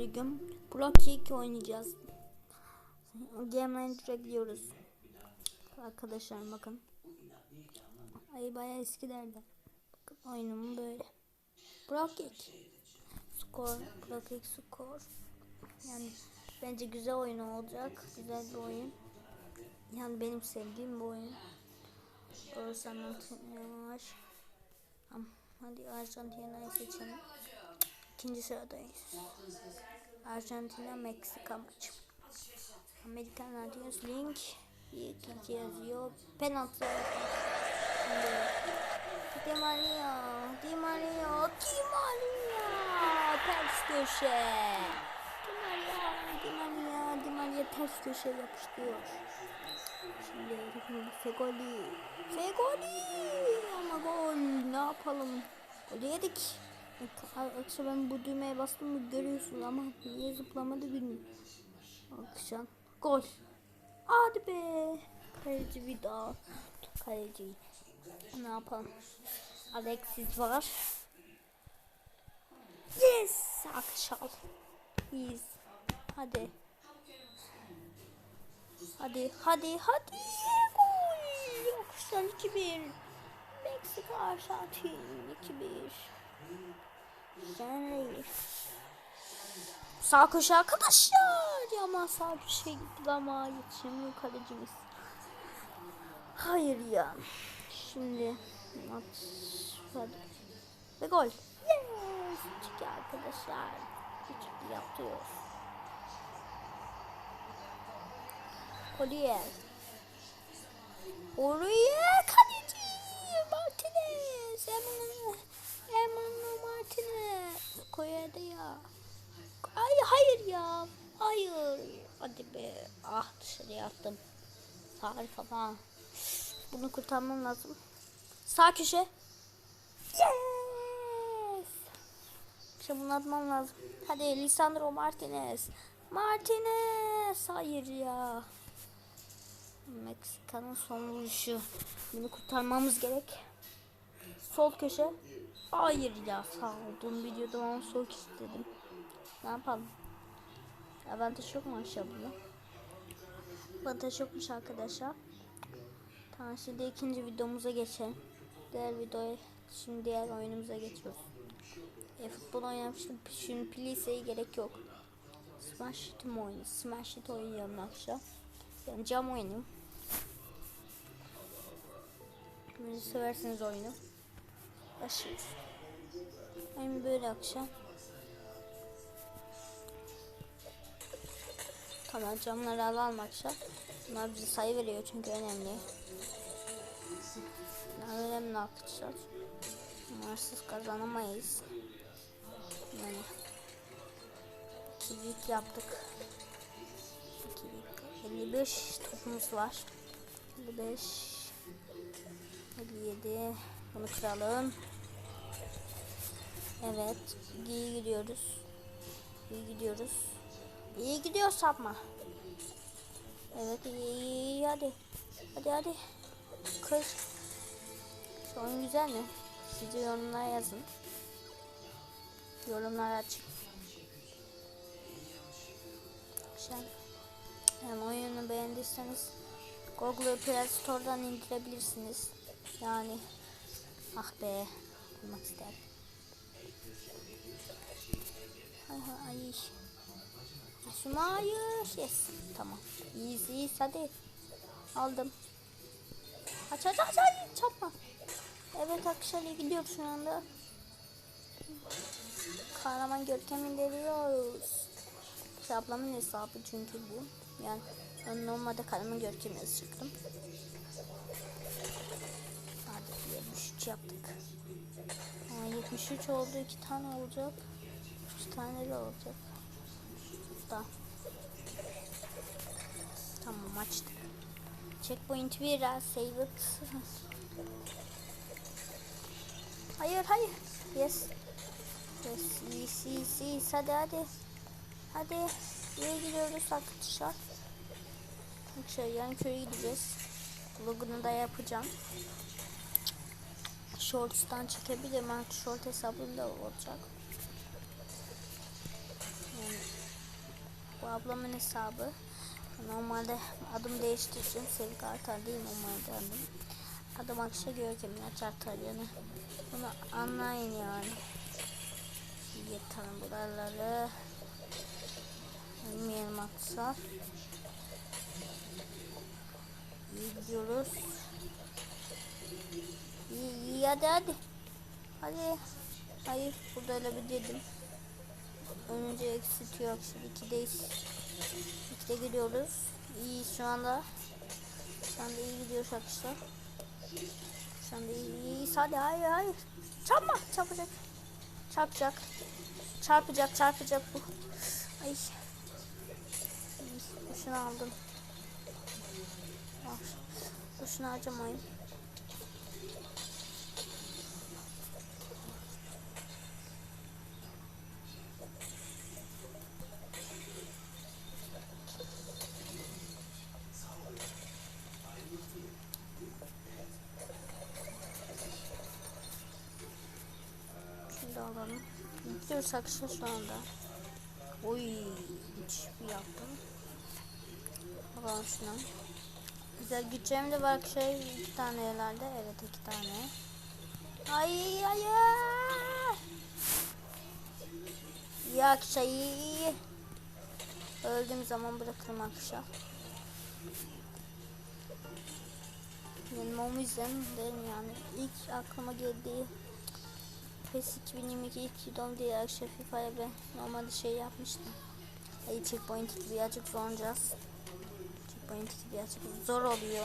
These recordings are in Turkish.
bir gün Block Kick oynayacağız. Game Enter'a gidiyoruz. Arkadaşlar bakın. Ay bayağı eskilerden. Bakın oyunum böyle. Block Kick. Skor, Block Kick skor. Yani bence güzel oyun olacak. Güzel bir oyun. Yani benim sevdiğim bir oyun. Anlatılmış. Tamam. Hadi Arjantina'yı seçelim. İkinci sıradayız. Arjantina, Meksika maçı. Amerikan Radyosu link. İkinci yazıyor. Penaltı. Di Maria. Di Maria. Di Maria. Ters köşe. Di Maria. Di Maria. Di Maria ters köşe yapıştırıyor. Şimdi Fegoli. Fegoli. Ama gol. Ne yapalım? Golü yedik. Arkadaşlar ben bu düğmeye bastım mı görüyorsunuz ama niye zıplamadı bilmiyorum. Akşam. Gol. Hadi be. Kaleci bir daha. Kaleci. Ne yapalım? Alexis var. Yes. Akşam. Yes. Hadi. Hadi hadi hadi. Gol. Akşam 2-1. Meksika Arjantin 2-1. Sen Sağ köşe arkadaşlar. Ama sağ köşeye gitti ama yetişemiyor kalecimiz. Hayır ya. Şimdi maç hadi. Ve gol. Yes. Çıktı arkadaşlar. Küçük yapıyor. Collier. Oraya kaleci Martinez. Emmanuel, Emmanuel Martinez. Koyardı ya. Ay hayır ya. Hayır. Hadi be. Ah dışarıya attım. Harika falan. Bunu kurtarmam lazım. Sağ köşe. Yes. Şimdi bunu atmam lazım. Hadi Lisandro Martinez. Martinez. Hayır ya. Meksika'nın son vuruşu. Bunu kurtarmamız gerek. Sol köşe. Hayır ya sağ olduğum videoda onu sol istedim. Ne yapalım? Avantaj yok mu aşağı bunda? Avantaj yokmuş arkadaşlar. Tamam şimdi ikinci videomuza geçelim. Diğer videoya şimdi diğer oyunumuza geçiyoruz. E, futbol oynamıştım. Şimdi plise'ye gerek yok. Smash Hit oynuyor? Smash Hit oynuyorum akşam. Yani cam oynayayım. Böyle seversiniz oyunu. Başlıyoruz. Oyun böyle akşam. Tamam camları alalım akşam. Bunlar bize sayı veriyor çünkü önemli. Bunlar önemli arkadaşlar. Bunlarsız kazanamayız. Yani ikilik yaptık. İkilik. 55 topumuz var. 55 57 Bunu kıralım. Evet. İyi gidiyoruz. İyi gidiyoruz. İyi gidiyor sapma. Evet iyi, iyi, hadi. Hadi hadi. Kır. Şu oyun güzel mi? Siz de yorumlara yazın. Yorumlar açık. Güzel. Yani oyunu beğendiyseniz Google Play Store'dan indirebilirsiniz. Yani ah be bulmak isterim. Ay ay ay. Şuna hayır. Yes. Tamam. İyiyiz iyiyiz hadi. Aldım. Aç aç aç aç. Çarpma. Evet arkadaşlar iyi gidiyor şu anda. Kahraman görkem indiriyoruz. İşte ablamın hesabı çünkü bu. Yani ben normalde kahraman görkemi çıktım. Hadi 73 yaptık. Aa, 73 oldu. 2 tane olacak. 3 tane de olacak. Da. Tamam açtık. Checkpoint biraz save it. hayır hayır. Yes. Yes, yes, yes, yes. Hadi hadi. Hadi. İyi gidiyoruz arkadaşlar. Arkadaşlar yan köye gideceğiz. Vlogunu da yapacağım. Shorts'tan çekebilirim. Artık short hesabında olacak. Yani ablamın hesabı. Normalde adım değiştireceğim. Sevgi Kartal değil normalde adım. Adım Akşa Görkem ya Çartal yani. Bunu anlayın yani. Yeterim buraları. Bilmeyelim atsa. İyi gidiyoruz. İyi iyi hadi hadi. Hadi. Hayır burada öyle bir dedim. Önce exit yok. Şimdi 2'deyiz. 2'de gidiyoruz. İyi şu anda. Şu anda iyi gidiyor arkadaşlar. Şu anda iyi. iyi. Hadi hayır hayır. Çarpma. Çarpacak. Çarpacak. Çarpacak çarpacak bu. Ay. Şunu aldım. Bak. Boşuna harcamayın. Şunu da alalım. Gidiyoruz akışa şu anda. Oy, hiç bir yaptım. Bakalım şuna. Güzel gideceğim de bak şey iki tane yerlerde. Evet iki tane. Ay ay akşam iyi. Öldüğüm zaman bırakırım akşam. Benim o yüzden derim yani ilk aklıma geldiği PES 2022 ilk videom diye akşam FIFA'ya ben normalde şey yapmıştım. Ay checkpoint birazcık zor olacağız. Checkpoint birazcık zor oluyor.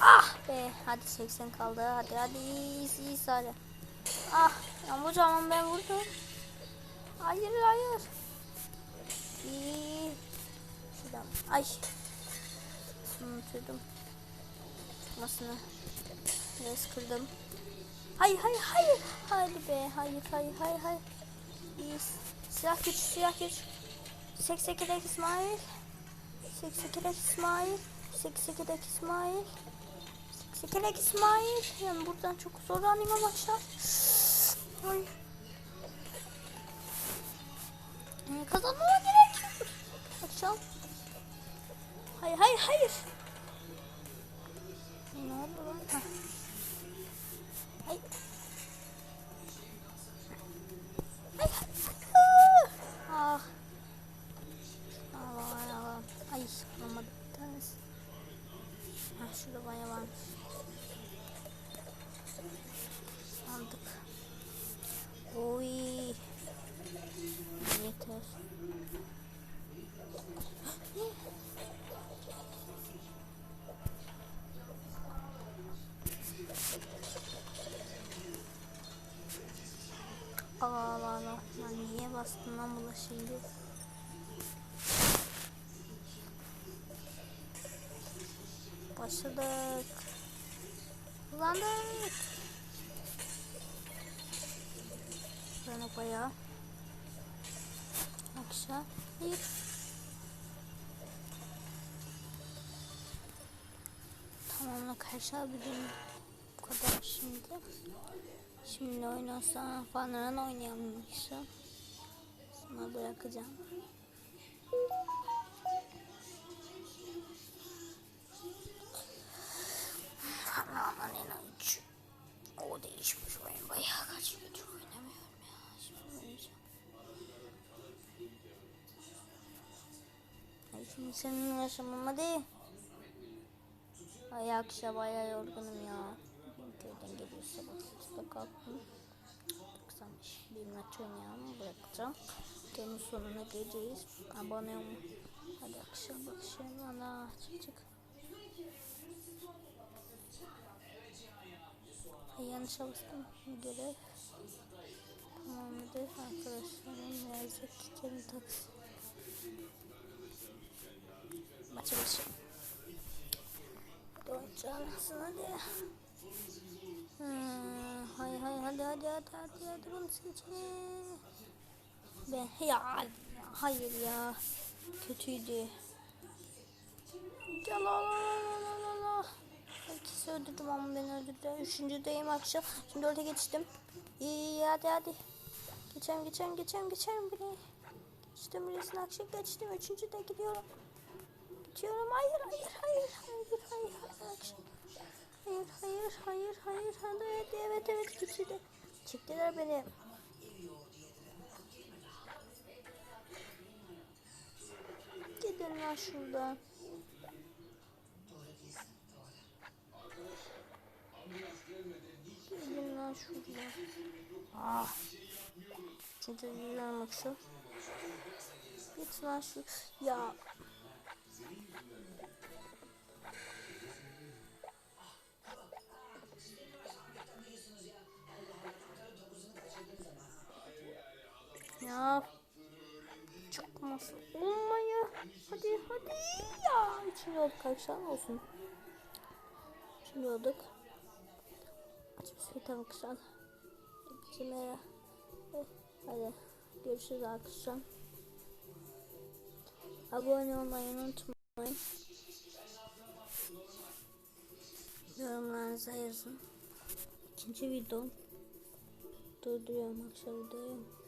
Ah be hadi 80 kaldı hadi hadi iyi iyi hadi. Ah ya bu zaman ben vurdum. Hayır hayır. İyi. Şuradan ay. Unutuyordum. Çıkmasını. Biraz kırdım. Hayır hayır hayır. Hadi be hayır hayır hayır hayır. İyi. Silah güç silah güç. 82'deki İsmail. 82'deki İsmail. 82'deki İsmail. 82'deki İsmail. Yani buradan çok zorlanayım aşağı. Ay. Ee, kazanmama gerek. Akşam. Hayır hayır hayır. Ne oldu bastım lan? Başladık. Kullandık. Böyle bayağı. Akşam. Tamamla karşılayabildim. Bu kadar şimdi. Şimdi oynasam falan oynayamayacağım. Sana bırakacağım. En üç. O değişmiş oyun bayağı kaç gündür oynamıyorum ya. Şimdi oynayacağım. Ay şimdi senin yaşamam hadi. Ay akşam bayağı yorgunum ya. Köyden geliyorsa bak işte kalktım. 95 bir maç oynayalım bırakacağım. Temmuz sonuna geleceğiz. Abone olma. Hadi akşam bakışalım. Ana çık çık. Ay yanlış bastım. Görev. Tamamdır arkadaşlarım. Yazık kendi taksi. Maça başlayalım. Doğacaksın hadi. Hay hay hadi hadi hadi hadi hadi bunu. Ben ya hayır ya kötüydü. Ya la la la la la. İkisi öldürdüm ama beni öldürdü. Üçüncüdeyim akşam. Şimdi orta geçtim. İyi hadi hadi. Geçerim geçerim geçerim geçerim bile. Geçtim birisini akşam geçtim. Üçüncü de gidiyorum. Geçiyorum. Hayır hayır hayır hayır hayır hayır akşam. Hayır hayır hayır hayır hayır evet evet evet geçti. Çektiler beni. Gidin lan şuradan. Gidin lan şuradan. Ah. Çünkü güzel maksat. Git lan şu. Ya. Ya. Çıkmasın. Olmayı. Hadi hadi ya. Üçüncü olduk arkadaşlar olsun. Üçüncü olduk. Aç bir şey tamam kısa. Hepsine. Hadi. Görüşürüz arkadaşlar. Abone olmayı unutmayın. Yorumlarınıza yazın. İkinci videom. Durduruyorum akşam videoyu.